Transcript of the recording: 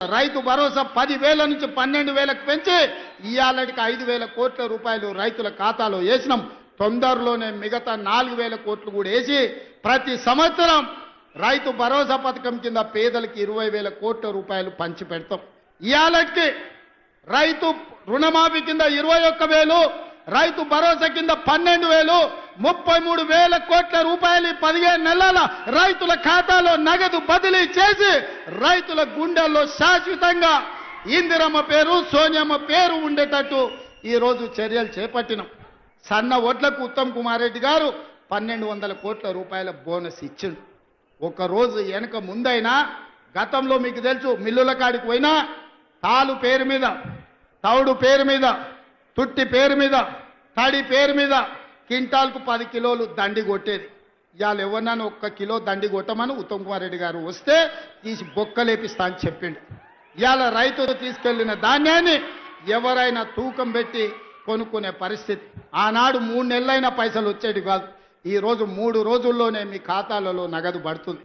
రైతు భరోసా పది వేల నుంచి పన్నెండు వేలకు పెంచి ఇవాళకి ఐదు వేల కోట్ల రూపాయలు రైతుల ఖాతాలో వేసినాం. తొందరలోనే మిగతా నాలుగు వేల కోట్లు కూడా వేసి ప్రతి సంవత్సరం రైతు భరోసా పథకం కింద పేదలకి ఇరవై వేల కోట్ల రూపాయలు పంచి పెడతాం ఇవాళకి రైతు రుణమాఫీ కింద ఇరవై ఒక్క వేలు రైతు భరోసా కింద పన్నెండు వేలు ముప్పై మూడు వేల కోట్ల రూపాయలు పదిహేను నెలల రైతుల ఖాతాలో నగదు బదిలీ చేసి రైతుల గుండెల్లో శాశ్వతంగా ఇందిరమ్మ పేరు సోనియమ్మ పేరు ఉండేటట్టు ఈరోజు చర్యలు చేపట్టినాం. సన్న ఒడ్లకు ఉత్తమ్ కుమార్ రెడ్డి గారు పన్నెండు వందల కోట్ల రూపాయల బోనస్ ఇచ్చిండు. ఒకరోజు వెనక ముందైనా గతంలో మీకు తెలుసు మిల్లుల కాడికి పోయినా తాలు పేరు మీద తౌడు పేరు మీద తుట్టి పేరు మీద తడి పేరు మీద కింటాల్కు పది కిలోలు దండి కొట్టేది. ఇవాళ ఎవరినైనా ఒక్క కిలో దండి కొట్టమని? ఉత్తమ్ కుమార్ రెడ్డి గారు వస్తే తీసి బొక్కలేపిస్తా అని చెప్పిండు. ఇవాళ రైతులు తీసుకెళ్ళిన ధాన్యాన్ని ఎవరైనా తూకం పెట్టి కొనుక్కునే పరిస్థితి. ఆనాడు మూడు నెలలైన పైసలు వచ్చేటి కాదు. ఈరోజు మూడు రోజుల్లోనే మీ ఖాతాలలో నగదు పడుతుంది.